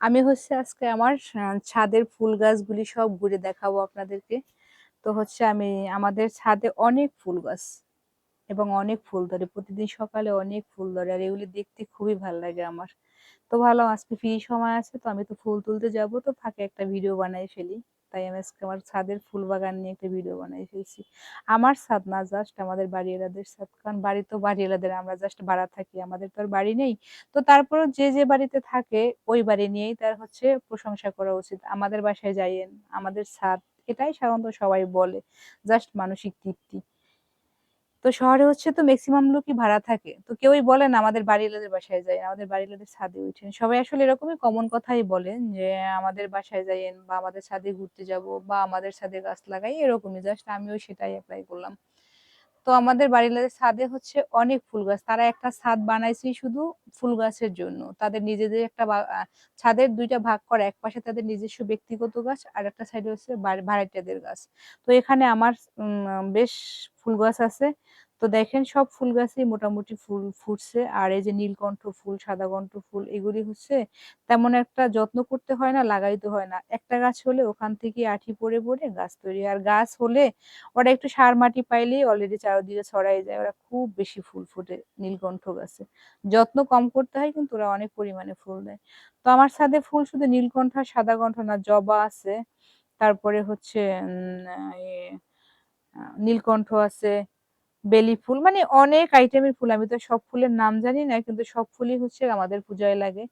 আমি হচ্ছে আজকে আমার ছাদের ফুল গাছগুলি সব ঘুরে দেখাবো আপনাদেরকে। তো হচ্ছে আমি, আমাদের ছাদে অনেক ফুল গাছ এবং অনেক ফুল ধরে। প্রতিদিন সকালে অনেক ফুল ধরে আর এগুলি দেখতে খুবই ভালো লাগে আমার। তো ভালো, আজকে ফ্রি সময় আছে, তো আমি তো ফুল তুলতে যাব, তো ফাঁকে একটা ভিডিও বানাই ফেলি। তাই আমি আজকে আমার ছাদের ফুল বাগান নিয়ে একটা ভিডিও বানাই ফেলছি। আমার ছাদ না জাস্ট আমাদের বাড়িওয়ালাদের ছাদ, কারণ বাড়ি তো বাড়িওয়ালাদের, আমরা জাস্ট ভাড়া থাকি, আমাদের তো আর বাড়ি নেই। তো তারপরও যে যে বাড়িতে থাকে, ওই বাড়ি নিয়েই তার হচ্ছে প্রশংসা করা উচিত। আমাদের বাসায় যাইয়েন, আমাদের ছাদ, এটাই সাধারণত সবাই বলে জাস্ট মানসিক তৃপ্তি। তো শহরে হচ্ছে তো ম্যাক্সিমাম লোকই ভাড়া থাকে। তো কেউই বলে না, আমাদের বাড়িওয়ালাদের বাসায় যাই আমাদের বাড়িওয়ালাদের ছাদে উঠেন। সবাই আসলে এরকমই কমন কথাই বলেন যে, আমাদের বাসায় যাইয়েন বা আমাদের ছাদে ঘুরতে যাব বা আমাদের ছাদে গাছ লাগাই। এরকমই জাস্ট আমিও সেটাই অ্যাপ্লাই করলাম। তো আমাদের বাড়ির ছাদে হচ্ছে অনেক ফুল গাছ। তারা একটা ছাদ বানাইছে শুধু ফুল গাছের জন্য। তাদের নিজেদের একটা ছাদের দুইটা ভাগ করে, এক পাশে তাদের নিজস্ব ব্যক্তিগত গাছ আর একটা সাইডে হচ্ছে ভারাইটাদের গাছ। তো এখানে আমার বেশ ফুল গাছ আছে। তো দেখেন সব ফুল গাছই মোটামুটি ফুল ফুটছে। আর এই যে নীলকণ্ঠ ফুল সাদা কণ্ঠ ফুল, এগুলি হচ্ছে তেমন একটা যত্ন করতে হয় না, লাগাইতে হয় না। একটা গাছ হলে ওখান থেকে আঠি পড়ে পড়ে গাছ তৈরি। আর গাছ হলে ওরা একটু সার মাটি পাইলেই অলরেডি চারিদিকে ছড়াই যায়। ওরা খুব বেশি ফুল ফোটে নীলকণ্ঠ গাছে। যত্ন কম করতে হয় কিন্তু ওরা অনেক পরিমাণে ফুল দেয়। তো আমার ছাদে ফুল শুধু নীলকণ্ঠ আর সাদা কণ্ঠ না, জবা আছে। তারপরে হচ্ছে নীলকণ্ঠ আছে। বেলি ফুল মানে অনেক আইটেমের ফুল, আমি তো সব ফুলের নাম জানি না, কিন্তু সব ফুলই হচ্ছে আমাদের পূজায় লাগে।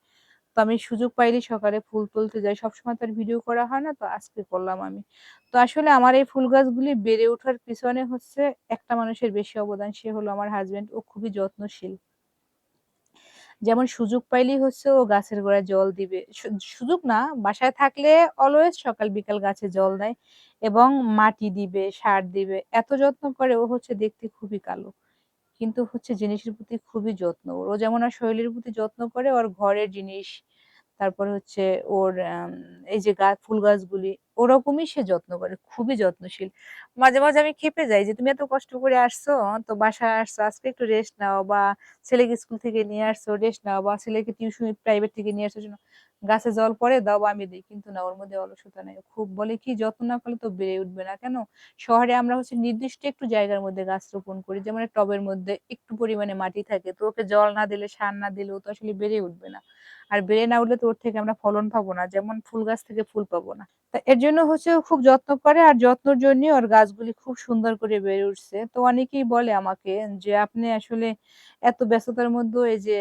তো আমি সুযোগ পাইলে সকালে ফুল তুলতে যাই, সবসময় তার ভিডিও করা হয় না, তো আজকে করলাম আমি। তো আসলে আমার এই ফুল গাছগুলি বেড়ে ওঠার পিছনে হচ্ছে একটা মানুষের বেশি অবদান, সে হলো আমার হাজব্যান্ড ও খুবই যত্নশীল। যেমন সুযোগ পাইলেই হচ্ছে ও গাছের গোড়ায় জল দিবে। সুযোগ না, বাসায় থাকলে অলওয়েজ সকাল বিকাল গাছে জল দেয় এবং মাটি দিবে, সার দিবে। এত যত্ন করে ও হচ্ছে দেখতে খুবই কালো। কিন্তু হচ্ছে জিনিসের প্রতি খুবই যত্ন। ও যেমন আর শরীরের প্রতি যত্ন করে, ওর ঘরের জিনিস তারপরে হচ্ছে ওর এই যে গাছ ফুল গাছগুলি, ওরকমই সে যত্ন করে, খুবই যত্নশীল। মাঝে মাঝে আমি ক্ষেপে যাই যে, তুমি এত কষ্ট করে আসছো? তো বাসায় আসছো, আজকে একটু রেস্ট নাও বা ছেলেকে স্কুল থেকে নিয়ে আসছো রেস্ট নাও বা ছেলেকে টিউশন প্রাইভেট থেকে নিয়ে আসছো জন্য গাছে জল পরে দাও আমি দিই। কিন্তু না, ওর মধ্যে অলসতা নেই। খুব বলে, কি যত্ন না করলে তো বেড়ে উঠবে না কেন? শহরে আমরা হচ্ছে নির্দিষ্ট একটু জায়গার মধ্যে গাছ রোপণ করি, যেমন টবের মধ্যে একটু পরিমাণে মাটি থাকে, তো ওকে জল না দিলে, সার না দিলে ও তো আসলে বেড়ে উঠবে না। আর বেড়ে না উঠলে তো ওর থেকে আমরা ফলন পাবো না, যেমন ফুল গাছ থেকে ফুল পাবো না। তা এর জন্য হচ্ছে খুব যত্ন করে আর যত্নের জন্য ওর গাছগুলি খুব সুন্দর করে বেড়ে উঠছে। তো অনেকেই বলে আমাকে যে, আপনি আসলে এত ব্যস্ততার মধ্যে এই যে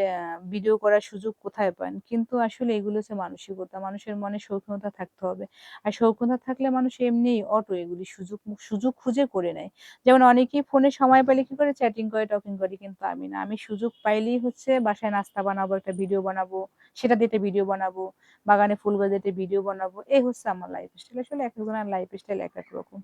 ভিডিও করার সুযোগ কোথায় পান? কিন্তু আসলে এগুলো হচ্ছে মানসিকতা, মানুষের মনে শৌখিনতা থাকতে হবে। আর শৌখিনতা থাকলে মানুষ এমনি অটো এগুলি সুযোগ সুযোগ খুঁজে করে নেয়। যেমন অনেকেই ফোনে সময় পেলে কি করে? চ্যাটিং করে টকিং করে, কিন্তু আমি না। আমি সুযোগ পাইলেই হচ্ছে বাসায় নাস্তা বানাবো, একটা ভিডিও বানাবো সেটা দিয়ে ভিডিও বানাবো, বাগানে ফুল গাছ দিয়ে ভিডিও বানাবো, এই হচ্ছে আমার লাইফ স্টাইল আসলে এক একজনের লাইফ স্টাইল এক এক রকম।